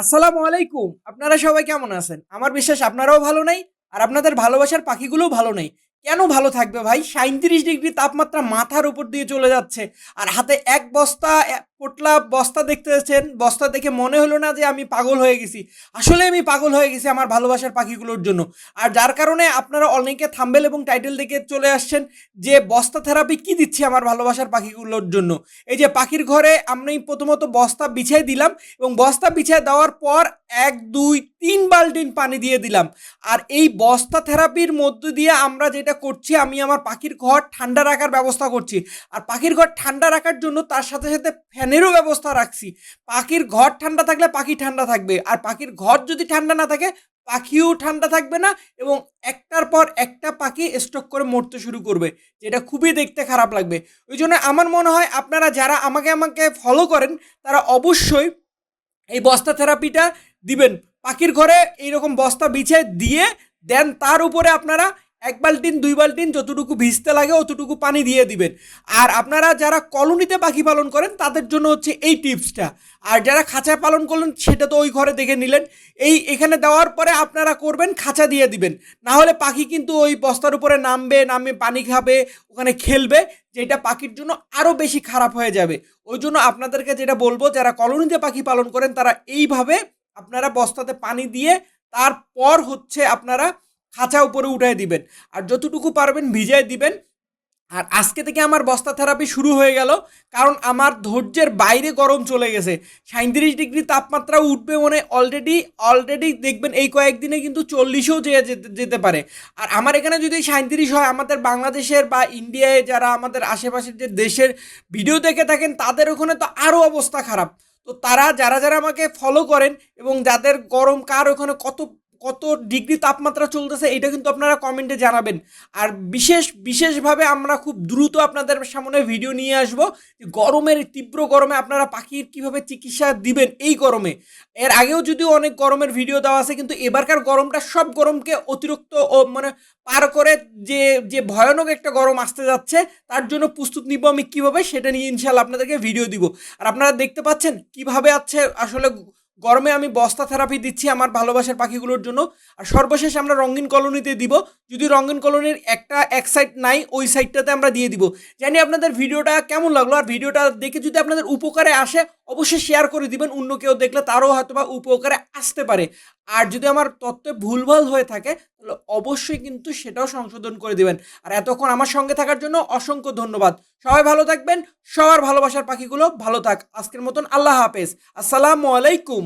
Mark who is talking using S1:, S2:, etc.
S1: আসসালামু আলাইকুম। আপনারা সবাই কেমন আছেন? আমার বিশ্বাস আপনারাও ভালো নেই, আর আপনাদের ভালোবাসার পাখিগুলোও ভালো নেই। কেন ভালো থাকবে ভাই? সাঁত্রিশ ডিগ্রি তাপমাত্রা মাথার উপর দিয়ে চলে যাচ্ছে, আর হাতে এক বস্তা পোটলা বস্তা দেখতে পাচ্ছেন বস্তা দেখে মনে হলো না যে আমি পাগল হয়ে গেছি। আসলে আমি পাগল হয়ে গেছি আমার ভালোবাসার পাখিগুলোর জন্য। আর যার কারণে আপনারা অনেকে থাম্বেল এবং টাইটেল দেখে চলে আসছেন যে বস্তা থেরাপি কি দিচ্ছি আমার ভালোবাসার পাখিগুলোর জন্য। এই যে পাখির ঘরে আমি প্রথমত বস্তা বিছিয়ে দিলাম এবং বস্তা বিছিয়ে দেওয়ার পর এক, দুই, তিন বালতিন পানি দিয়ে দিলাম। আর এই বস্তা থেরাপির মধ্য দিয়ে আমরা যেটা করছি, আমি আমার পাখির ঘর ঠান্ডা রাখার ব্যবস্থা করছি। আর পাখির ঘর ঠান্ডা রাখার জন্য তার সাথে সাথে ফ্যানেরও ব্যবস্থা রাখছি। পাখির ঘর ঠান্ডা থাকলে পাখি ঠান্ডা থাকবে। আর পাখির ঘর যদি ঠান্ডা না থাকে, পাখিও ঠান্ডা থাকবে না এবং একটার পর একটা পাখি স্টক করে মরতে শুরু করবে, যেটা খুবই দেখতে খারাপ লাগবে। ওই জন্য আমার মনে হয় আপনারা যারা আমাকে আমাকে ফলো করেন, তারা অবশ্যই এই বস্তা থেরাপিটা দিবেন। পাখির ঘরে এইরকম বস্তা বিছিয়ে দিয়ে, দেন তার উপরে আপনারা এক বালতিন, দুই বালতিন, যতটুকু ভিজতে লাগে অতটুকু পানি দিয়ে দিবেন। আর আপনারা যারা কলোনিতে পাখি পালন করেন, তাদের জন্য হচ্ছে এই টিপসটা। আর যারা খাঁচায় পালন করলেন, সেটা তো ওই ঘরে দেখে নিলেন। এই এখানে দেওয়ার পরে আপনারা করবেন, খাঁচা দিয়ে দিবেন। না হলে পাখি কিন্তু ওই বস্তার উপরে নামবে, নামে পানি খাবে, ওখানে খেলবে, যেটা পাখির জন্য আরও বেশি খারাপ হয়ে যাবে। ওই জন্য আপনাদেরকে যেটা বলব, যারা কলোনিতে পাখি পালন করেন, তারা এইভাবে আপনারা বস্তাতে পানি দিয়ে, তারপর হচ্ছে আপনারা খাঁচা উপরে উঠাই দিবেন। আর যতটুকু পারবেন ভিজাই দিবেন। আর আজকে থেকে আমার বস্তা থেরাপি শুরু হয়ে গেল। কারণ আমার ধৈর্যের বাইরে গরম চলে গেছে। সাঁত্রিশ ডিগ্রি তাপমাত্রা উঠবে মানে অলরেডি অলরেডি দেখবেন এই কয়েকদিনে কিন্তু চল্লিশেও যেয়ে যেতে যেতে পারে। আর আমার এখানে যদি সাঁত্রিশ হয়, আমাদের বাংলাদেশের বা ইন্ডিয়ায় যারা আমাদের আশেপাশের যে দেশের ভিডিও দেখে থাকেন, তাদের ওখানে তো আরও অবস্থা খারাপ। তো তারা, যারা যারা আমাকে ফলো করেন এবং যাদের গরম কার ওখানে কত কত ডিগ্রি তাপমাত্রা চলতেছে, এটা কিন্তু আপনারা কমেন্টে জানাবেন। আর বিশেষ, বিশেষভাবে আমরা খুব দ্রুত আপনাদের সামনে ভিডিও নিয়ে আসব গরমের, তীব্র গরমে আপনারা পাখির কীভাবে চিকিৎসা দিবেন এই গরমে। এর আগেও যদিও অনেক গরমের ভিডিও দেওয়া আছে, কিন্তু এবারকার গরমটা সব গরমকে অতিরিক্ত ও মানে পার করে যে যে ভয়ানক একটা গরম আসতে যাচ্ছে, তার জন্য প্রস্তুত নিব আমি কীভাবে, সেটা নিয়ে ইনশাল্লাহ আপনাদেরকে ভিডিও দিব। আর আপনারা দেখতে পাচ্ছেন কীভাবে আছে আসলে গরমে আমি বস্তা থেরাপি দিচ্ছি আমার ভালোবাসার পাখিগুলোর জন্য। আর সর্বশেষ আমরা রঙিন কলোনিতে দিব। যদি রঙিন কলোনির একটা, এক সাইড নাই, ওই সাইডটাতে আমরা দিয়ে দিব। জানি আপনাদের ভিডিওটা কেমন লাগল, আর ভিডিওটা দেখে যদি আপনাদের উপকারে আসে, অবশ্যই শেয়ার করে দিবেন। অন্য কেউ দেখলে তারও হয়তো বা উপকারে আসতে পারে। আর যদি আমার তত্ত্বে ভুলভাল হয়ে থাকে, তাহলে অবশ্যই কিন্তু সেটাও সংশোধন করে দিবেন। আর এতক্ষণ আমার সঙ্গে থাকার জন্য অসংখ্য ধন্যবাদ। সবাই ভালো থাকবেন, সবার ভালোবাসার পাখিগুলো ভালো থাক। আজকের মতন আল্লাহ হাফেজ। আসসালামু আলাইকুম।